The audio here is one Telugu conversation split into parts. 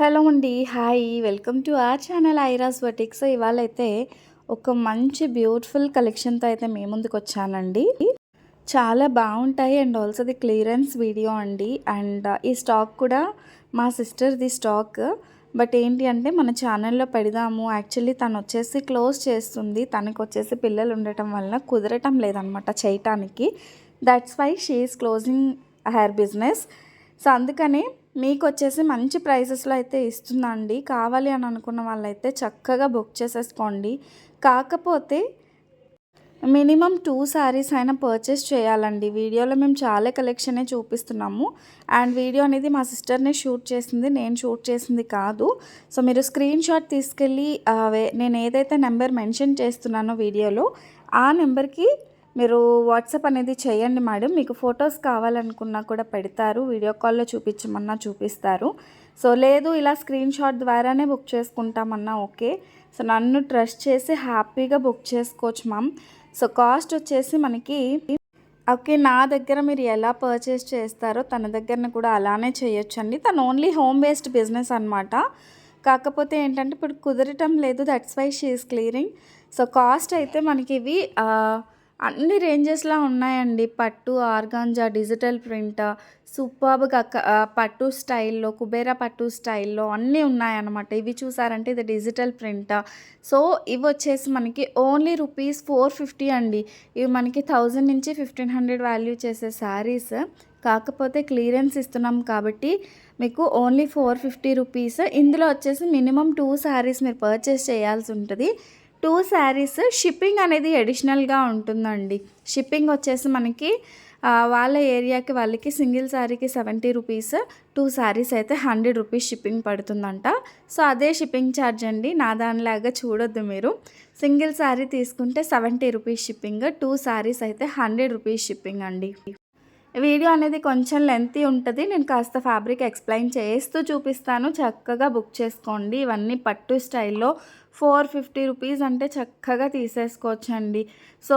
హలో అండి hi. Welcome to our channel ఐరాస్ batiks. ఇవాళ అయితే ఒక మంచి బ్యూటిఫుల్ కలెక్షన్తో అయితే మీ ముందుకు వచ్చానండి. చాలా బాగుంటాయి and also the clearance video అండి. అండ్ ఈ స్టాక్ కూడా మా సిస్టర్ది స్టాక్. బట్ ఏంటి అంటే మన ఛానల్లో పెడదాము. యాక్చువల్లీ తను వచ్చేసి క్లోజ్ చేస్తుంది. తనకు వచ్చేసి పిల్లలు ఉండటం వల్ల కుదరటం లేదనమాట చేయటానికి. That's why she is closing her business. So అందుకనే మీకు వచ్చేసి మంచి ప్రైసెస్లో అయితే ఇస్తుందండి కావాలి అని అనుకున్న వాళ్ళైతే చక్కగా బుక్ చేసేసుకోండి. కాకపోతే మినిమం టూ శారీస్ అయినా పర్చేస్ చేయాలండి. వీడియోలో మేము చాలా కలెక్షనే చూపిస్తున్నాము. అండ్ వీడియో అనేది మా సిస్టర్నే షూట్ చేసింది నేను షూట్ చేసింది కాదు. సో మీరు స్క్రీన్ షాట్ తీసుకెళ్ళి నేను ఏదైతే నెంబర్ మెన్షన్ చేస్తున్నానో వీడియోలో ఆ నెంబర్కి మీరు వాట్సాప్ అనేది చేయండి మేడం. మీకు ఫొటోస్ కావాలనుకున్నా కూడా పెడతారు. వీడియో కాల్లో చూపించమన్నా చూపిస్తారు. సో లేదు ఇలా స్క్రీన్ షాట్ ద్వారానే బుక్ చేసుకుంటామన్నా ఓకే. సో నన్ను ట్రస్ట్ చేసి హ్యాపీగా బుక్ చేసుకోవచ్చు మ్యామ్. సో కాస్ట్ వచ్చేసి మనకి ఓకే నా దగ్గర మీరు ఎలా పర్చేస్ చేస్తారో తన దగ్గర కూడా అలానే చేయొచ్చండి. తను ఓన్లీ హోమ్ బేస్డ్ బిజినెస్ అనమాట కాకపోతే ఏంటంటే ఇప్పుడు కుదరటం లేదు. That's why she is clearing. So cost అయితే మనకి ఇవి అన్ని రేంజెస్లో ఉన్నాయండి. పట్టు ఆర్గాంజా డిజిటల్ ప్రింట్ సూపర్గా పట్టు స్టైల్లో కుబేరా పట్టు స్టైల్లో అన్నీ ఉన్నాయన్నమాట. ఇవి చూసారంటే ఇది డిజిటల్ ప్రింట్. సో ఇవి వచ్చేసి మనకి ఓన్లీ రూపీస్ ఫోర్ ఫిఫ్టీ అండి. ఇవి మనకి థౌజండ్ నుంచి ఫిఫ్టీన్ హండ్రెడ్ వాల్యూ చేసే శారీస్ కాకపోతే క్లియరెన్స్ ఇస్తున్నాం కాబట్టి మీకు ఓన్లీ ఫోర్ ఫిఫ్టీ రూపీస్. ఇందులో వచ్చేసి మినిమం టూ శారీస్ మీరు పర్చేస్ చేయాల్సి ఉంటుంది. టూ శారీస్ షిప్పింగ్ అనేది అడిషనల్గా ఉంటుందండి. షిప్పింగ్ వచ్చేసి మనకి వాళ్ళ ఏరియాకి వాళ్ళకి సింగిల్ శారీకి సెవెంటీ రూపీస్ టూ శారీస్ అయితే హండ్రెడ్ రూపీస్ షిప్పింగ్ పడుతుందంట. సో అదే షిప్పింగ్ ఛార్జ్ అండి. నా దానిలాగా చూడొద్దు మీరు. సింగిల్ శారీ తీసుకుంటే seventy rupees shipping two saris అయితే హండ్రెడ్ రూపీస్ షిప్పింగ్ అండి. వీడియో అనేది కొంచెం లెంతీ ఉంటుంది. నేను కాస్త ఫ్యాబ్రిక్ ఎక్స్ప్లెయిన్ చేస్తూ చూపిస్తాను. చక్కగా బుక్ చేసుకోండి. ఇవన్నీ పట్టు స్టైల్లో ఫోర్ ఫిఫ్టీ రూపీస్ అంటే చక్కగా తీసేసుకోవచ్చండి. సో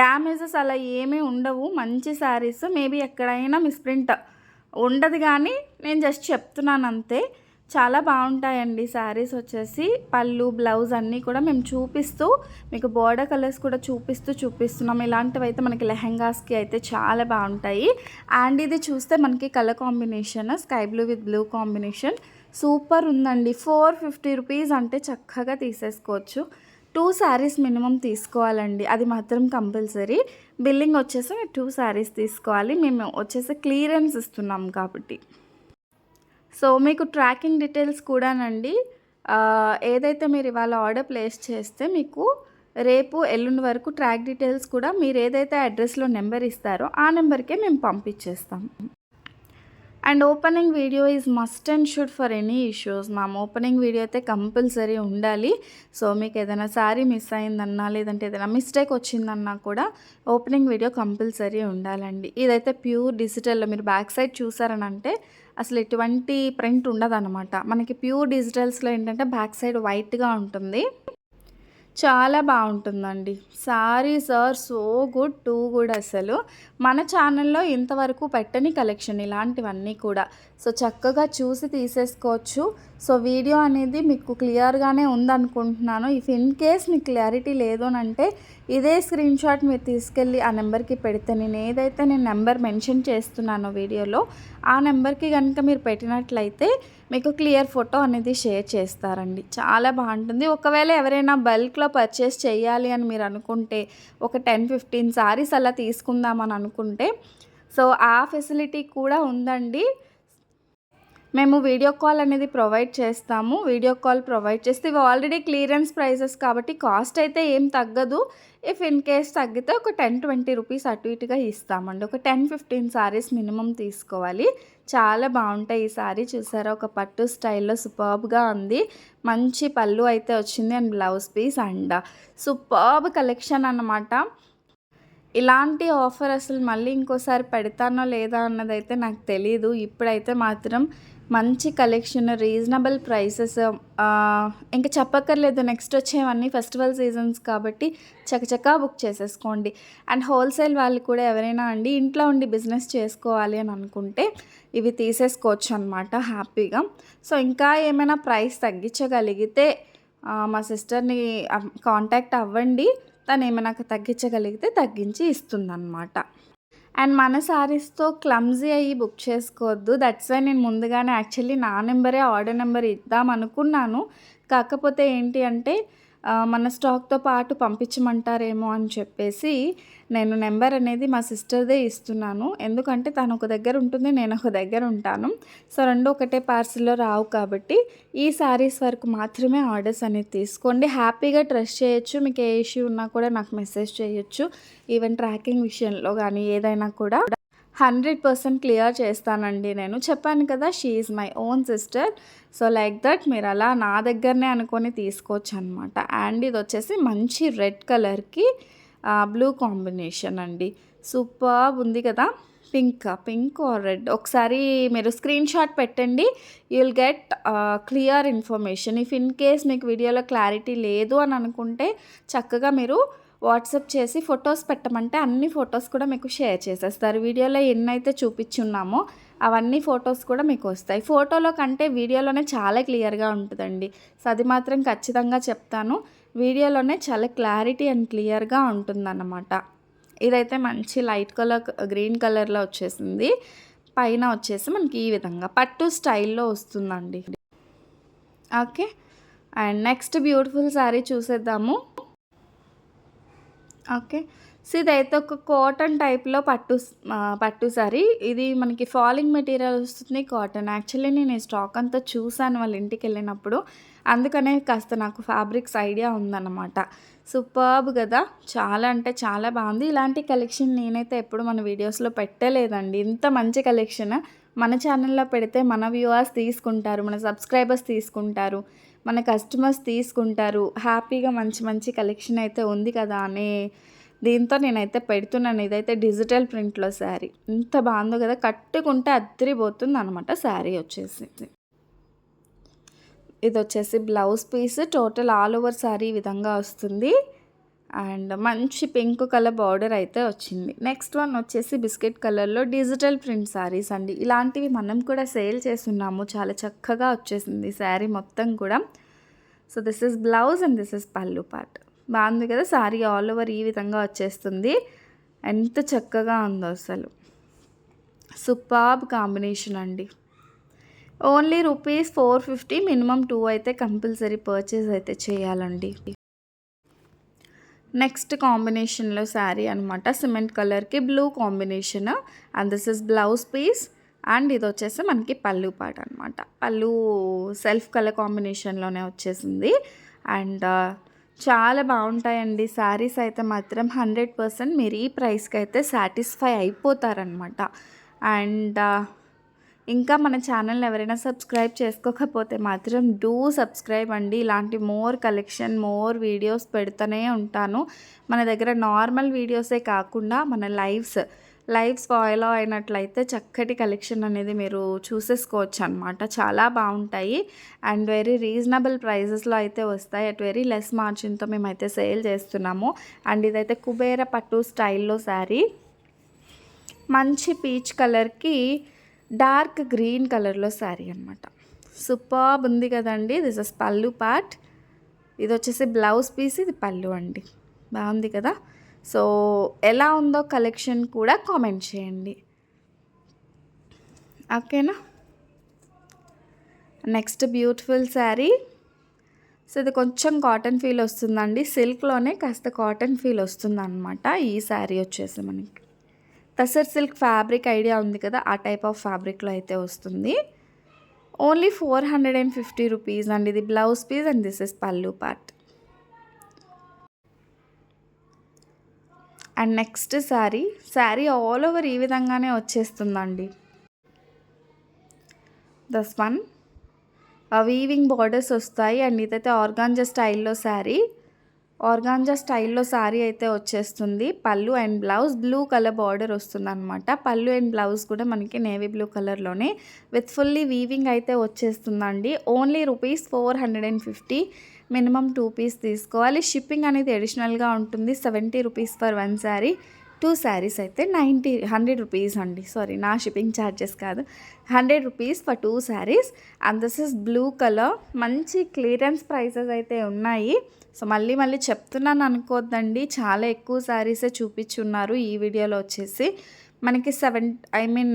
డ్యామేజెస్ అలా ఏమీ ఉండవు. మంచి శారీస్ మేబీ ఎక్కడైనా మిస్ప్రింట్ ఉండదు కానీ నేను జస్ట్ చెప్తున్నాను అంతే. చాలా బాగుంటాయండి శారీస్ వచ్చేసి. పళ్ళు బ్లౌజ్ అన్నీ కూడా మేము చూపిస్తూ మీకు బోర్డర్ కలర్స్ కూడా చూపిస్తూ చూపిస్తున్నాం. ఇలాంటివి అయితే మనకి లెహెంగాస్కి అయితే చాలా బాగుంటాయి. అండ్ ఇది చూస్తే మనకి colour combination sky blue with blue combination. Super ఉందండి. ఫోర్ ఫిఫ్టీ రూపీస్ అంటే చక్కగా తీసేసుకోవచ్చు. టూ శారీస్ మినిమం తీసుకోవాలండి. అది మాత్రం కంపల్సరీ. బిల్లింగ్ వచ్చేసి టూ శారీస్ తీసుకోవాలి. మేము వచ్చేసి క్లియరెన్స్ ఇస్తున్నాం కాబట్టి. సో మీకు ట్రాకింగ్ డీటెయిల్స్ కూడానండి. ఏదైతే మీరు ఇవాళ ఆర్డర్ ప్లేస్ చేస్తే మీకు రేపు ఎల్లుండి వరకు ట్రాక్ డీటెయిల్స్ కూడా మీరు ఏదైతే అడ్రస్లో నెంబర్ ఇస్తారో ఆ నెంబర్కే మేము పంపించేస్తాం. And opening video is must and should for any issues. Ma'am opening video అయితే కంపల్సరీ ఉండాలి. సో మీకు ఏదైనా సారీ మిస్ అయిందన్నా లేదంటే ఏదైనా మిస్టేక్ వచ్చిందన్నా కూడా ఓపెనింగ్ వీడియో కంపల్సరీ ఉండాలండి. ఇదైతే ప్యూర్ డిజిటల్లో మీరు బ్యాక్ సైడ్ చూసారనంటే అసలు ఎటువంటి ప్రింట్ ఉండదన్నమాట. మనకి ప్యూర్ డిజిటల్స్లో ఏంటంటే బ్యాక్ సైడ్ వైట్గా ఉంటుంది. చాలా బాగుంటుందండి. Sari sir so good too good అసలు. మన ఛానల్లో ఇంతవరకు పెట్టని కలెక్షన్ ఇలాంటివన్నీ కూడా. సో చక్కగా చూసి తీసేసుకోవచ్చు. సో వీడియో అనేది మీకు క్లియర్గానే ఉందనుకుంటున్నాను. ఇఫ్ ఇన్ కేస్ మీకు క్లారిటీ లేదు అంటే ఇదే స్క్రీన్ షాట్ మీరు తీసుకెళ్ళి ఆ నెంబర్కి పెడితే నేను ఏదైతే నేను నెంబర్ మెన్షన్ చేస్తున్నానో వీడియోలో ఆ నెంబర్కి కనుక మీరు పెట్టినట్లయితే మీకు క్లియర్ ఫోటో అనేది షేర్ చేస్తారండి. చాలా బాగుంటుంది. ఒకవేళ ఎవరైనా బల్క్లో పర్చేస్ చేయాలి అని మీరు అనుకుంటే ఒక టెన్ ఫిఫ్టీన్ సారీస్ అలా తీసుకుందామని అనుకుంటే సో ఆ ఫెసిలిటీ కూడా ఉందండి. మేము వీడియో కాల్ అనేది ప్రొవైడ్ చేస్తాము. వీడియో కాల్ ప్రొవైడ్ చేస్తే ఇవి ఆల్రెడీ క్లియరెన్స్ ప్రైజెస్ కాబట్టి కాస్ట్ అయితే ఏం తగ్గదు. ఇఫ్ ఇన్ కేస్ తగ్గితే ఒక టెన్ ట్వంటీ రూపీస్ అటు ఇటుగా ఇస్తామండి. ఒక టెన్ ఫిఫ్టీన్ సారీస్ మినిమం తీసుకోవాలి. చాలా బాగుంటాయి ఈ సారీ చూసారా? ఒక పట్టు స్టైల్లో సూపర్బ్గా ఉంది. మంచి పళ్ళు అయితే వచ్చింది and blouse piece and superb collection అన్నమాట. ఇలాంటి ఆఫర్ అసలు మళ్ళీ ఇంకోసారి పెడతానో లేదా అన్నదైతే నాకు తెలియదు ఇప్పుడైతే మాత్రం మంచి కలెక్షన్ రీజనబుల్ ప్రైసెస్ ఇంకా చెప్పక్కర్లేదు. నెక్స్ట్ వచ్చేవన్నీ ఫెస్టివల్ సీజన్స్ కాబట్టి చకచకా బుక్ చేసేసుకోండి. అండ్ హోల్సేల్ వాళ్ళు కూడా ఎవరైనా అండి ఇంట్లో ఉండి బిజినెస్ చేసుకోవాలి అని అనుకుంటే ఇవి తీసేసుకోవచ్చు అనమాట హ్యాపీగా. సో ఇంకా ఏమైనా ప్రైస్ తగ్గించగలిగితే మా సిస్టర్ని కాంటాక్ట్ అవ్వండి. తను ఏమైనా తగ్గించగలిగితే తగ్గించి ఇస్తుందన్నమాట. అండ్ మన శారీస్తో క్లమ్జీ అయ్యి బుక్ చేసుకోవద్దు. దట్స్ వై నేను ముందుగానే యాక్చువల్లీ నా నెంబరే ఆర్డర్ నెంబర్ ఇద్దాం అనుకున్నాను. కాకపోతే ఏంటి అంటే మన స్టాక్తో పాటు పంపించమంటారేమో అని చెప్పేసి నేను నెంబర్ అనేది మా సిస్టర్దే ఇస్తున్నాను. ఎందుకంటే తను ఒక దగ్గర ఉంటుంది నేను ఒక దగ్గర ఉంటాను. సో రెండు ఒకటే పార్సిల్లో రావు కాబట్టి ఈ శారీస్ వరకు మాత్రమే ఆర్డర్స్ అనేది తీసుకోండి. హ్యాపీగా ట్రస్ట్ చేయొచ్చు మీకు ఏ ఇష్యూ ఉన్నా కూడా నాకు మెసేజ్ చేయొచ్చు. ఈవెన్ ట్రాకింగ్ విషయంలో కానీ ఏదైనా కూడా హండ్రెడ్ పర్సెంట్ క్లియర్ చేస్తానండి నేను. చెప్పాను కదా she is my own sister so like that మీరు అలా నా దగ్గరనే అనుకొని తీసుకోవచ్చు అనమాట అండ్ ఇది వచ్చేసి మంచి రెడ్ కలర్కి బ్లూ కాంబినేషన్ అండి. సూపర్ ఉంది కదా. పింక్ పింక్ ఆర్ రెడ్ ఒకసారి మీరు స్క్రీన్ షాట్ పెట్టండి. You will get clear information if in case మీకు వీడియోలో క్లారిటీ లేదు అని అనుకుంటే చక్కగా మీరు వాట్సాప్ చేసి ఫొటోస్ పెట్టమంటే అన్ని ఫొటోస్ కూడా మీకు షేర్ చేసేస్తారు. వీడియోలో ఎన్నైతే చూపించున్నామో అవన్నీ ఫొటోస్ కూడా మీకు వస్తాయి. ఫోటోలో కంటే వీడియోలోనే చాలా క్లియర్గా ఉంటుందండి. సో అది మాత్రం ఖచ్చితంగా చెప్తాను. వీడియోలోనే చాలా క్లారిటీ అండ్ క్లియర్గా ఉంటుందన్నమాట. ఇదైతే మంచి లైట్ కలర్ గ్రీన్ కలర్లో వచ్చేసింది. పైన వచ్చేసి మనకి ఈ విధంగా పట్టు స్టైల్లో వస్తుందండి. Okay. And next beautiful sari చూసేద్దాము. ఓకే. సో ఇదైతే ఒక కాటన్ టైప్లో పట్టు పట్టు సారీ. ఇది మనకి ఫాలింగ్ మెటీరియల్ వస్తుంది కాటన్. యాక్చువల్లీ నేను ఈ స్టాక్ అంతా చూసాను వాళ్ళ ఇంటికి వెళ్ళినప్పుడు. అందుకనే కాస్త నాకు ఫ్యాబ్రిక్స్ ఐడియా ఉందన్నమాట. సూపర్బ్ కదా! చాలా అంటే చాలా బాగుంది. ఇలాంటి కలెక్షన్ నేనైతే ఎప్పుడు మన వీడియోస్లో పెట్టలేదండి. ఇంత మంచి కలెక్షన్. మన ఛానల్లో పెడితే మన వ్యూవర్స్ తీసుకుంటారు మన సబ్స్క్రైబర్స్ తీసుకుంటారు. మన కస్టమర్స్ తీసుకుంటారు. హ్యాపీగా మంచి మంచి కలెక్షన్ అయితే ఉంది కదా అనే దీంతో నేనైతే పెడుతున్నాను. ఇదైతే డిజిటల్ ప్రింట్లో శారీ ఇంత బాగుందో కదా. కట్టుకుంటే అద్దరిపోతుంది అనమాట శారీ వచ్చేసి ఇది వచ్చేసి blouse piece total all over sari ఈ విధంగా వస్తుంది. అండ్ మంచి పింక్ కలర్ బార్డర్ అయితే వచ్చింది. నెక్స్ట్ వన్ వచ్చేసి బిస్కెట్ కలర్లో డిజిటల్ ప్రింట్ శారీస్ అండి. ఇలాంటివి మనం కూడా సేల్ చేస్తున్నాము. చాలా చక్కగా వచ్చేసింది శారీ మొత్తం కూడా. So this is blouse and this is పళ్ళు పార్ట్. బాగుంది కదా శారీ ఆల్ ఓవర్ ఈ విధంగా వచ్చేస్తుంది. ఎంత చక్కగా ఉందో అసలు. సూపర్బ్ కాంబినేషన్ అండి. Only rupees four fifty minimum two అయితే కంపల్సరీ పర్చేస్ అయితే చేయాలండి. నెక్స్ట్ కాంబినేషన్లో శారీ అనమాట సిమెంట్ కలర్కి blue combination. And this is blouse piece and ఇది వచ్చేసి మనకి పళ్ళు పాట అనమాట పళ్ళు సెల్ఫ్ కలర్ కాంబినేషన్లోనే వచ్చేసింది. అండ్ uh, చాలా బాగుంటాయండి. శారీస్ అయితే మాత్రం హండ్రెడ్ పర్సెంట్ మీరు ఈ ప్రైస్కి అయితే సాటిస్ఫై అయిపోతారనమాట అండ్ ఇంకా మన ఛానల్ ఎవరైనా సబ్స్క్రైబ్ చేసుకోకపోతే మాత్రం డూ సబ్స్క్రైబ్ అండి. ఇలాంటి మోర్ కలెక్షన్ మోర్ వీడియోస్ పెడుతూనే ఉంటాను. మన దగ్గర నార్మల్ వీడియోసే కాకుండా మన లైవ్స్ లైవ్స్ ఫాలో అయినట్లయితే చక్కటి కలెక్షన్ అనేది మీరు చూసేసుకోవచ్చు అనమాట చాలా బాగుంటాయి. అండ్ వెరీ రీజనబుల్ ప్రైజెస్లో అయితే వస్తాయి. అట్ వెరీ లెస్ మార్జిన్తో మేమైతే సేల్ చేస్తున్నాము. అండ్ ఇదైతే కుబేర పట్టు స్టైల్లో శారీ మంచి పీచ్ కలర్కి డార్క్ గ్రీన్ కలర్లో శారీ అనమాట సూపర్బ్ ఉంది కదండి. This is pallu part. ఇది వచ్చేసి బ్లౌజ్ పీస్ ఇది పళ్ళు అండి. బాగుంది కదా? సో ఎలా ఉందో కలెక్షన్ కూడా కామెంట్ చేయండి. ఓకేనా? Next beautiful sari. సో ఇది కొంచెం కాటన్ ఫీల్ వస్తుందండి. సిల్క్లోనే కాస్త కాటన్ ఫీల్ వస్తుంది అనమాట ఈ శారీ వచ్చేసి మనకి. టసర్ సిల్క్ ఫ్యాబ్రిక్ ఐడియా ఉంది కదా ఆ టైప్ ఆఫ్ ఫ్యాబ్రిక్లో అయితే వస్తుంది. Only four hundred and fifty rupees అండి ఇది blouse piece and this is pallu part and next sari sari all over ఈ విధంగానే వచ్చేస్తుందండి. దస్ వన్ వీవింగ్ బార్డర్స్ వస్తాయి అండ్ ఇదైతే ఆర్గాంజా స్టైల్లో శారీ ఆర్గాంజా స్టైల్లో శారీ అయితే వచ్చేస్తుంది. Pallu and blouse blue colour border వస్తుంది అనమాట పళ్ళు అండ్ బ్లౌజ్ కూడా మనకి నేవీ బ్లూ కలర్లోనే విత్ ఫుల్లీ వీవింగ్ అయితే వచ్చేస్తుందండి. Only rupees four hundred and fifty minimum two piece తీసుకోవాలి. షిప్పింగ్ అనేది అడిషనల్గా ఉంటుంది. Seventy rupees for one sari. Two saris అయితే నైంటీ హండ్రెడ్ రూపీస్ అండి. సారీ నా షిప్పింగ్ ఛార్జెస్ కాదు. Hundred rupees for two saris. And this is blue colour. మంచి క్లియరెన్స్ ప్రైసెస్ అయితే ఉన్నాయి. సో మళ్ళీ మళ్ళీ చెప్తున్నాను అనుకోవద్దండి చాలా ఎక్కువ శారీసే చూపించున్నారు ఈ వీడియోలో వచ్చేసి. మనకి సెవెన్ ఐ మీన్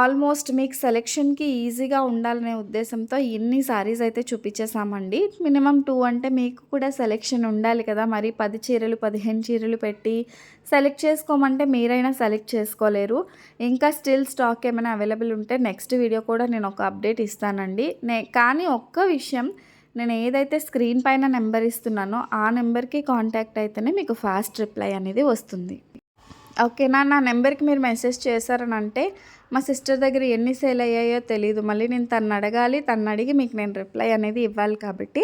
ఆల్మోస్ట్ మీకు సెలెక్షన్కి ఈజీగా ఉండాలనే ఉద్దేశంతో ఇన్ని సారీస్ అయితే చూపించేసామండి. మినిమం టూ అంటే మీకు కూడా సెలెక్షన్ ఉండాలి కదా. మరి పది చీరలు పదిహేను చీరలు పెట్టి సెలెక్ట్ చేసుకోమంటే మీరైనా సెలెక్ట్ చేసుకోలేరు. ఇంకా స్టిల్ స్టాక్ ఏమైనా అవైలబుల్ ఉంటే నెక్స్ట్ వీడియో కూడా నేను ఒక అప్డేట్ ఇస్తానండి. నే కానీ ఒక్క విషయం నేను ఏదైతే స్క్రీన్ పైన నెంబర్ ఇస్తున్నానో ఆ నెంబర్కి కాంటాక్ట్ అయితేనే మీకు ఫాస్ట్ రిప్లై అనేది వస్తుంది. ఓకేనా నా నెంబర్కి మీరు మెసేజ్ చేశారని అంటే మా సిస్టర్ దగ్గర ఎన్ని సేల్ అయ్యాయో తెలియదు మళ్ళీ నేను తను అడగాలి తను అడిగి మీకు నేను రిప్లై అనేది ఇవ్వాలి కాబట్టి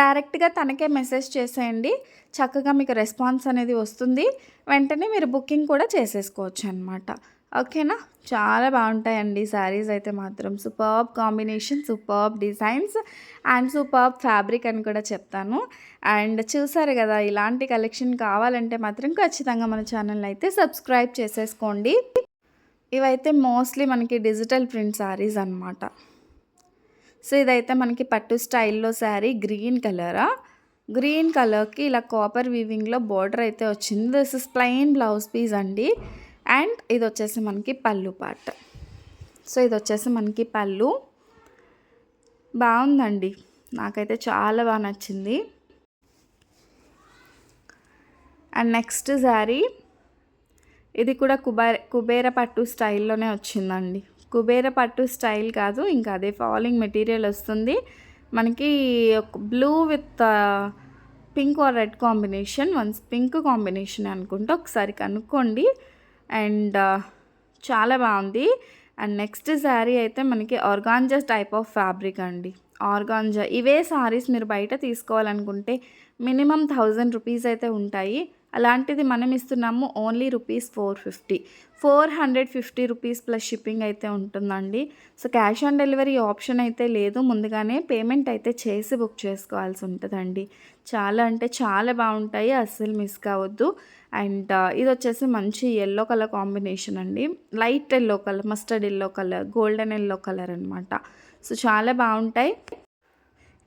డైరెక్ట్గా తనకే మెసేజ్ చేసేయండి. చక్కగా మీకు రెస్పాన్స్ అనేది వస్తుంది. వెంటనే మీరు బుకింగ్ కూడా చేసేసుకోవచ్చు అనమాట ఓకేనా? చాలా బాగుంటాయండి శారీస్ అయితే మాత్రం. Superb combination superb designs and superb fabric అని కూడా చెప్తాను. అండ్ చూసారు కదా ఇలాంటి కలెక్షన్ కావాలంటే మాత్రం ఖచ్చితంగా మన ఛానల్ అయితే సబ్స్క్రైబ్ చేసేసుకోండి. ఇవైతే మోస్ట్లీ మనకి డిజిటల్ ప్రింట్ శారీస్ అనమాట సో ఇదైతే మనకి పట్టు స్టైల్లో శారీ గ్రీన్ కలరా? గ్రీన్ కలర్కి ఇలా కాపర్ వీవింగ్లో బార్డర్ అయితే వచ్చింది. This is plain blouse piece అండి. అండ్ ఇది వచ్చేసి మనకి పళ్ళు పార్ట్. సో ఇది వచ్చేసి మనకి పళ్ళు. బాగుందండి నాకైతే చాలా బాగా నచ్చింది. And next sari. ఇది కూడా కుబేర కుబేర పట్టు స్టైల్లోనే వచ్చిందండి. కుబేర పట్టు స్టైల్ కాదు ఇంకా అదే ఫాలోయింగ్ మెటీరియల్ వస్తుంది. మనకి blue with pink or red combination. Once pink combination అనుకుంటే ఒకసారి కనుక్కోండి. అండ్ చాలా బాగుంది. అండ్ నెక్స్ట్ శారీ అయితే మనకి ఆర్గాంజా టైప్ ఆఫ్ ఫ్యాబ్రిక్ అండి. ఆర్గాంజా ఇవే శారీస్ మీరు బయట తీసుకోవాలనుకుంటే మినిమం థౌజండ్ రూపీస్ అయితే ఉంటాయి. అలాంటిది మనం ఇస్తున్నాము only rupees four fifty. Four hundred fifty rupees plus shipping అయితే ఉంటుందండి. So cash on delivery option అయితే లేదు. ముందుగానే పేమెంట్ అయితే చేసి బుక్ చేసుకోవాల్సి ఉంటుందండి. చాలా అంటే చాలా బాగుంటాయి. అస్సలు మిస్ కావద్దు. అండ్ ఇది వచ్చేసి మంచి ఎల్లో కలర్ కాంబినేషన్ అండి. Light yellow colour mustard yellow colour golden yellow colour అనమాట సో చాలా బాగుంటాయి.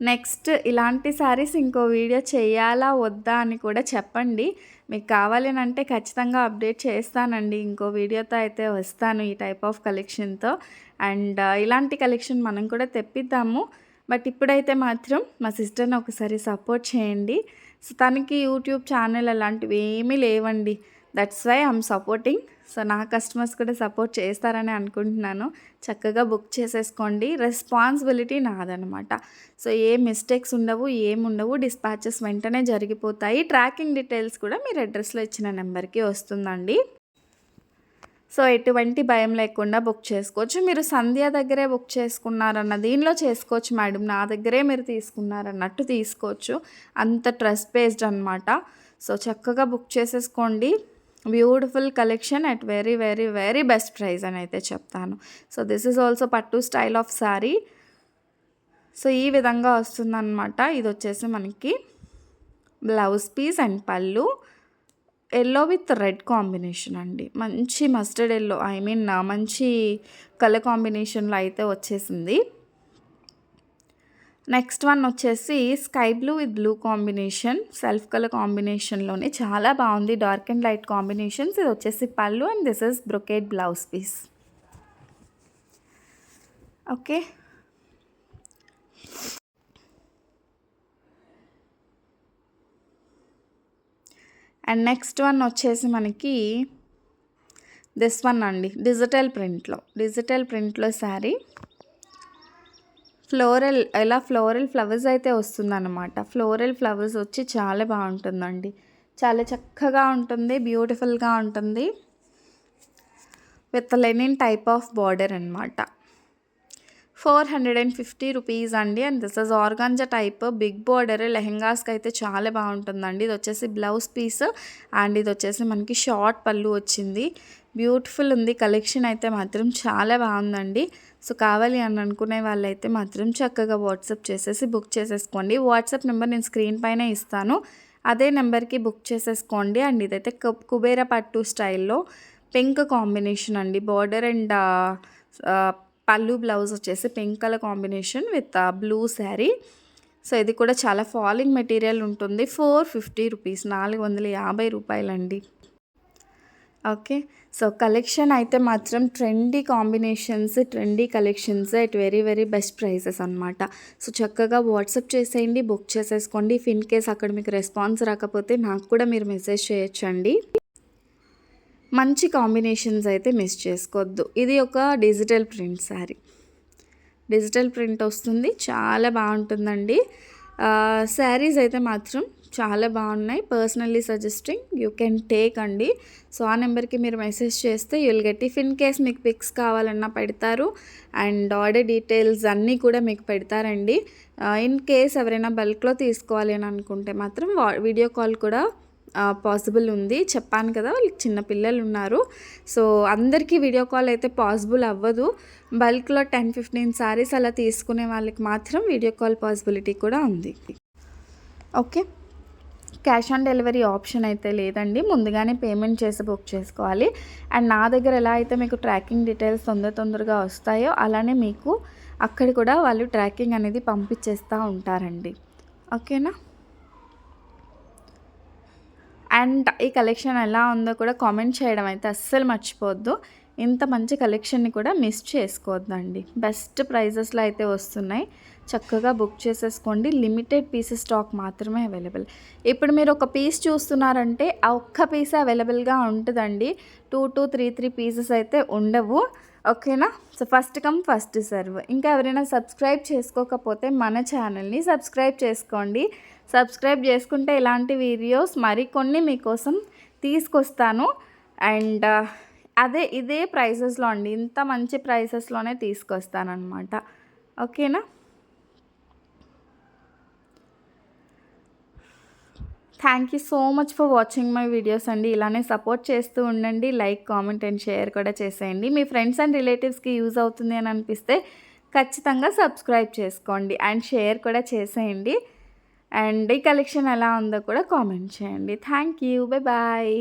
నెక్స్ట్ ఇలాంటి శారీస్ ఇంకో వీడియో చేయాలా వద్దా అని కూడా చెప్పండి. మీకు కావాలనంటే ఖచ్చితంగా అప్డేట్ చేస్తానండి. ఇంకో వీడియోతో అయితే వస్తాను ఈ టైప్ ఆఫ్ కలెక్షన్తో. అండ్ ఇలాంటి కలెక్షన్ మనం కూడా తెప్పిద్దాము. బట్ ఇప్పుడైతే మాత్రం మా సిస్టర్ని ఒకసారి సపోర్ట్ చేయండి. సో తనకి యూట్యూబ్ ఛానల్ అలాంటివి ఏమీ లేవండి. That's why I'm supporting so నా కస్టమర్స్ కూడా సపోర్ట్ చేస్తారని అనుకుంటున్నాను. చక్కగా బుక్ చేసేసుకోండి. రెస్పాన్సిబిలిటీ నాదనమాట సో ఏ మిస్టేక్స్ ఉండవు ఏముండవు డిస్పాచెస్ వెంటనే జరిగిపోతాయి. ట్రాకింగ్ డీటెయిల్స్ కూడా మీరు అడ్రస్లో ఇచ్చిన నెంబర్కి వస్తుందండి. సో ఎటువంటి భయం లేకుండా బుక్ చేసుకోవచ్చు. మీరు సంధ్య దగ్గరే బుక్ చేసుకున్నారన్న దీనిలో చేసుకోవచ్చు మేడం నా దగ్గరే మీరు తీసుకున్నారన్నట్టు తీసుకోవచ్చు. అంత ట్రస్ట్ బేస్డ్ అనమాట సో చక్కగా బుక్ చేసేసుకోండి. Beautiful collection at very very very best price అని అయితే చెప్తాను. సో దిస్ ఈజ్ ఆల్సో పట్టు స్టైల్ ఆఫ్ శారీ సో ఈ విధంగా వస్తుందన్నమాట. ఇది వచ్చేసి మనకి blouse piece and pallu. Yellow with red combination అండి. మంచి మస్టర్డ్ ఎల్లో ఐ మీన్ మంచి కలర్ కాంబినేషన్లో అయితే వచ్చేసింది. నెక్స్ట్ వన్ వచ్చేసి sky blue with blue combination self colour కాంబినేషన్లోనే చాలా బాగుంది. Dark and light combinations. ఇది వచ్చేసి pallu and this is brocade blouse piece. Okay. And next one వచ్చేసి మనకి దిస్ వన్ అండి. డిజిటల్ ప్రింట్లో. డిజిటల్ ప్రింట్లో శారీ. ఫ్లోరల్ ఎలా ఫ్లోరల్ ఫ్లవర్స్ అయితే వస్తుందన్నమాట. ఫ్లోరల్ ఫ్లవర్స్ వచ్చి చాలా బాగుంటుందండి. చాలా చక్కగా ఉంటుంది బ్యూటిఫుల్గా ఉంటుంది. With linen type of border అనమాట four hundred and fifty rupees అండి. And this is organza type big border లెహెంగాస్కి అయితే చాలా బాగుంటుందండి. ఇది వచ్చేసి బ్లౌజ్ పీస్ అండ్ ఇది వచ్చేసి మనకి షార్ట్ పళ్ళు వచ్చింది. బ్యూటిఫుల్ ఉంది. కలెక్షన్ అయితే మాత్రం చాలా బాగుందండి. సో కావాలి అని అనుకునే వాళ్ళైతే మాత్రం చక్కగా వాట్సాప్ చేసేసి బుక్ చేసేసుకోండి. వాట్సాప్ నెంబర్ నేను స్క్రీన్ పైన ఇస్తాను. అదే నెంబర్కి బుక్ చేసేసుకోండి. అండ్ ఇదైతే కు- కుబేర పట్టు స్టైల్లో పింక్ కాంబినేషన్ అండి. బార్డర్ అండ్ పళ్ళు బ్లౌజ్ వచ్చేసి pink colour combination with blue sari. So ఇది కూడా చాలా ఫాలింగ్ మెటీరియల్ ఉంటుంది. ఫోర్ ఫిఫ్టీ రూపీస్ నాలుగు వందల యాభై రూపాయలండి. ఓకే. సో కలెక్షన్ అయితే మాత్రం trendy combinations trendy collections at very very best prices అనమాట సో చక్కగా వాట్సాప్ చేసేయండి బుక్ చేసేసుకోండి. ఇఫ్ ఇన్ కేస్ అక్కడ మీకు రెస్పాన్స్ రాకపోతే నాకు కూడా మీరు మెసేజ్ చేయొచ్చండి. మంచి కాంబినేషన్స్ అయితే మిస్ చేసుకోవద్దు. ఇది ఒక digital print sari digital print వస్తుంది. చాలా బాగుంటుందండి. శారీస్ అయితే మాత్రం చాలా బాగున్నాయి. Personally suggesting you can take అండి. సో ఆ నెంబర్కి మీరు మెసేజ్ చేస్తే you'll get if in case మీకు పిక్స్ కావాలన్నా పెడతారు. అండ్ ఆర్డర్ డీటెయిల్స్ అన్నీ కూడా మీకు పెడతారండి. Uh, ఇన్ కేస్ ఎవరైనా బల్క్లో తీసుకోవాలి అని అనుకుంటే మాత్రం వా- వీడియో కాల్ కూడా uh, పాసిబుల్ ఉంది. చెప్పాను కదా వాళ్ళకి చిన్న పిల్లలు ఉన్నారు. సో అందరికీ వీడియో కాల్ అయితే పాసిబుల్ అవ్వదు. బల్క్లో టెన్ ఫిఫ్టీన్ సారీస్ అలా తీసుకునే వాళ్ళకి మాత్రం వీడియో కాల్ పాసిబిలిటీ కూడా ఉంది. Okay cash on delivery option అయితే లేదండి. ముందుగానే పేమెంట్ చేసి బుక్ చేసుకోవాలి. అండ్ నా దగ్గర ఎలా అయితే మీకు ట్రాకింగ్ డీటెయిల్స్ తొందర తొందరగా వస్తాయో అలానే మీకు అక్కడ కూడా వాళ్ళు ట్రాకింగ్ అనేది పంపించేస్తూ ఉంటారండి. ఓకేనా? అండ్ ఈ కలెక్షన్ ఎలా ఉందో కూడా కామెంట్ చేయడం అయితే అస్సలు మర్చిపోవద్దు. ఇంత మంచి కలెక్షన్ని కూడా మిస్ చేసుకోవద్దండి. బెస్ట్ ప్రైజెస్లో అయితే వస్తున్నాయి. చక్కగా బుక్ చేసేసుకోండి. లిమిటెడ్ పీసెస్ స్టాక్ మాత్రమే అవైలబుల్. ఇప్పుడు మీరు ఒక పీస్ చూస్తున్నారంటే ఆ ఒక్క పీస్ అవైలబుల్గా ఉంటుందండి. Two two three three pieces అయితే ఉండవు. ఓకేనా? So first come first serve. ఇంకా ఎవరైనా సబ్స్క్రైబ్ చేసుకోకపోతే మన ఛానల్ని సబ్స్క్రైబ్ చేసుకోండి. సబ్స్క్రైబ్ చేసుకుంటే ఇలాంటి వీడియోస్ మరికొన్ని మీకోసం తీసుకొస్తాను. అండ్ అదే ఇదే ప్రైసెస్లో అండి. ఇంత మంచి ప్రైసెస్లోనే తీసుకొస్తానమాట ఓకేనా? Thank you so much for watching my videos అండి. ఇలానే సపోర్ట్ చేస్తూ ఉండండి. లైక్ కామెంట్ అండ్ షేర్ కూడా చేసేయండి. మీ ఫ్రెండ్స్ అండ్ రిలేటివ్స్కి యూజ్ అవుతుంది అని అనిపిస్తే ఖచ్చితంగా సబ్స్క్రైబ్ చేసుకోండి. అండ్ షేర్ కూడా చేసేయండి. అండ్ ఈ కలెక్షన్ ఎలా ఉందో కూడా కామెంట్ చేయండి. Thank you bye bye